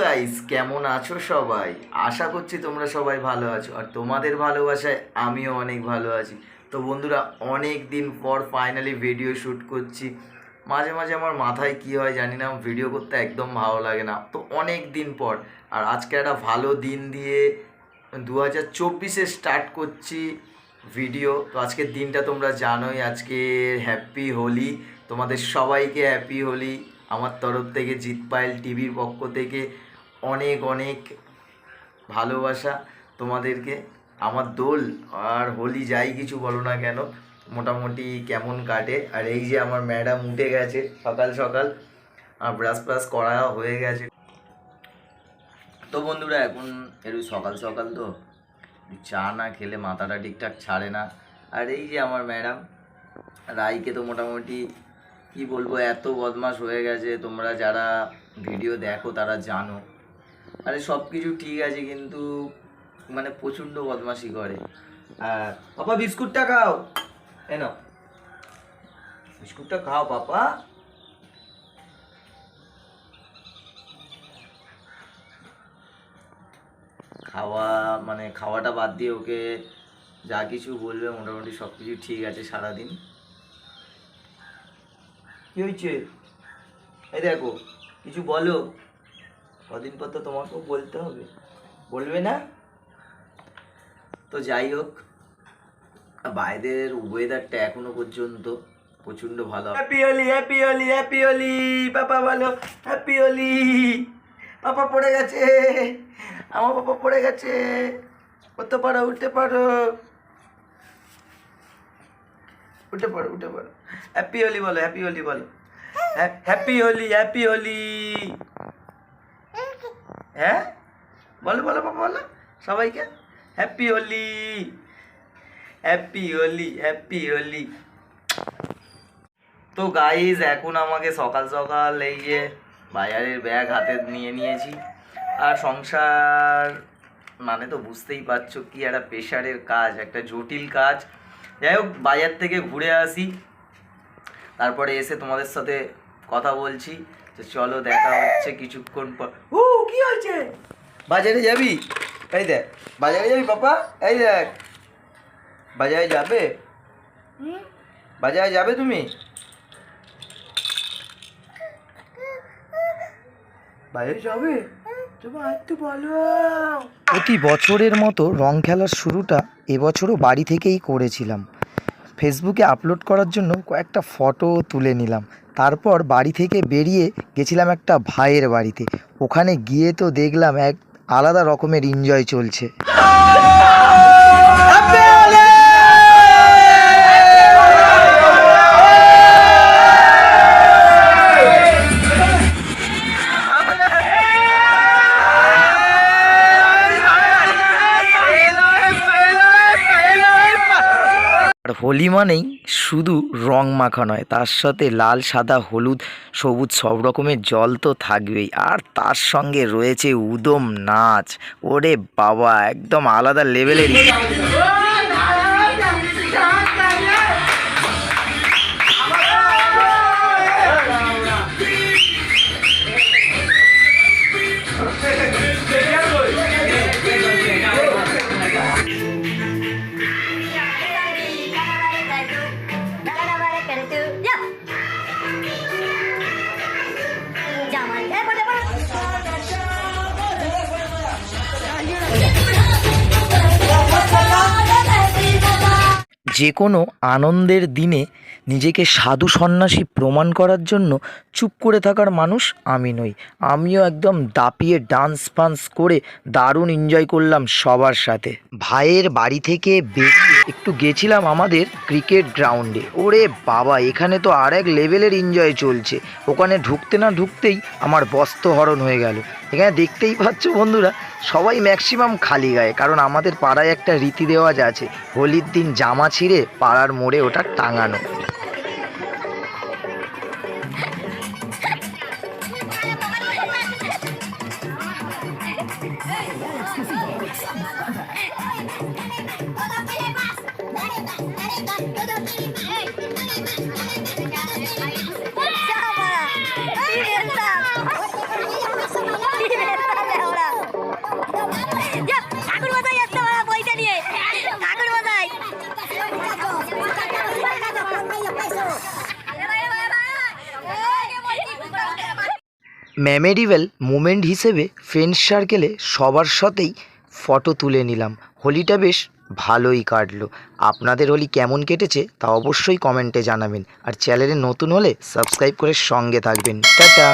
Guys কেমন আছো সবাই? আশা করছি তোমরা সবাই ভালো আছো, আর তোমাদের ভালোবাসায় আমিও অনেক ভালো আছি। তো বন্ধুরা অনেক দিন পর ফাইনালি ভিডিও শ্যুট করছি। মাঝে মাঝে আমার মাথায় কি হয় জানি না ভিডিও করতে একদম ভালো লাগে না। তো অনেক দিন পর, আর আজকে একটা ভালো দিন দিয়ে দু হাজার চব্বিশে স্টার্ট করছি ভিডিও তো আজকের দিনটা তোমরা জানোই, আজকে হ্যাপি হোলি। তোমাদের সবাইকে হ্যাপি হোলি। আমার তরফ থেকে জিতপাইল টিভির পক্ষ থেকে অনেক অনেক ভালোবাসা তোমাদেরকে। আমার দোল আর হোলি যাই কিছু বলো না কেন মোটামুটি কেমন কাটে। আর এই যে আমার ম্যাডাম উঠে গেছে সকাল সকাল, আর ব্রাশ ব্রাশ করা হয়ে গেছে। তো বন্ধুরা, এখন একটু সকাল সকাল তো, চা না খেলে মাথাটা ঠিকঠাক ছাড়ে না। আর এই যে আমার ম্যাডাম, রাইকে তো মোটামুটি, কি বলব, এত বদমাস হয়ে গেছে। তোমরা যারা ভিডিও দেখো, তারা জানো। আরে সব কিছু ঠিক আছে, কিন্তু মানে প্রচণ্ড বদমাশি করে। আর, পাপা, বিস্কুটটা খাও। এন। বিস্কুটটা খাও, পাপা। খাওয়া মানে খাওয়াটা বাদ দিয়ে ওকে যা কিছু বলবে, মোটামুটি সব কিছু ঠিক আছে সারাদিন। কি হয়েছে? এই দেখো, কিছু বলো। কদিন পর তো তোমাকেও বলতে হবে। বলবে না? তো যাই হোক। বাইরের ওয়েদারটা এখনও পর্যন্ত প্রচণ্ড ভালো। Happy Holi happy Holi happy Holi পাপা বলো হ্যাপি হোলি পাপা পড়ে গেছে, আমার পাপা পড়ে গেছে। উঠতে পারো উঠতে পারো। উঠে পড়ো উঠে পড়ো। হ্যাপি হোলি বলো হ্যাপি হোলি বলো। হ্যাপি হোলি হ্যাপি হোলি হ্যাঁ? বলো বলো বাবা বলো। সবাইকে? Happy Holi happy Holi happy Holi তো গাইজ এখন আমাকে সকাল সকাল এই যে বাজারের ব্যাগ হাতে নিয়ে নিয়েছি। আর সংসার মানে তো বুঝতেই পারছ কি একটা প্রেশারের কাজ, একটা জটিল কাজ। যাই হোক, বাজার থেকে ঘুরে আসি। তারপরে এসে তোমাদের সাথে কথা বলছি। তো চলো দেখা হচ্ছে কিছুক্ষণ পর। ও, কি হয়েছে? বাজারে যাবি? এই দেখ, বাজারে যাবি পাপা? এই দেখ। বাজারে যাবে? বাজারে যাবে তুমি? বাজারে যাবে? প্রতি বছরের মতো রং খেলার শুরুটা এবছরও বাড়ি থেকেই করেছিলাম। ফেসবুকে আপলোড করার জন্য কয়েকটা ফটো তুলে নিলাম। তারপর বাড়ি থেকে বেরিয়ে গেছিলাম একটা ভাইয়ের বাড়িতে। ওখানে গিয়ে তো দেখলাম এক আলাদা রকমের এনজয় চলছে। হোলি মানেই শুধু রং মাখা নয়, তার সাথে লাল, সাদা, হলুদ, সবুজ সব রকমের জল তো থাকবেই। আর তার সঙ্গে রয়েছে উদম নাচ। ওরে বাবা, একদম আলাদা লেভেলের যে কোনো আনন্দের দিনে নিজেকে সাধু সন্ন্যাসী প্রমাণ করার জন্য চুপ করে থাকার মানুষ আমি নই। আমিও একদম দাপিয়ে ডান্স ফান্স করে দারুণ এনজয় করলাম সবার সাথে। ভাইয়ের বাড়ি থেকে বেরিয়ে একটু গেছিলাম আমাদের ক্রিকেট গ্রাউন্ডে ওরে বাবা এখানে তো আর এক লেভেলের এনজয় চলছে ওখানে ঢুকতে না ঢুকতেই আমার বস্ত্রহরণ হয়ে গেল এখানে দেখতেই পাচ্ছ বন্ধুরা সবাই ম্যাক্সিমাম খালি গায়ে কারণ আমাদের পাড়ায় একটা রীতি রেওয়াজ আছে হোলির দিন জামা ছিঁড়ে পাড়ার মোড়ে ওটা টাঙানো মেমোরিয়াল মোমেন্ট হিসেবে ফ্রেন্ডস সার্কেলে সবার সাথেই ফটো তুলে নিলাম। হোলিটা বেশ ভালোই কাটলো। আপনাদের হোলি কেমন কেটেছে তা অবশ্যই কমেন্টে জানাবেন। আর চ্যানেলে নতুন হলে সাবস্ক্রাইব করে সঙ্গে থাকবেন। টাটা!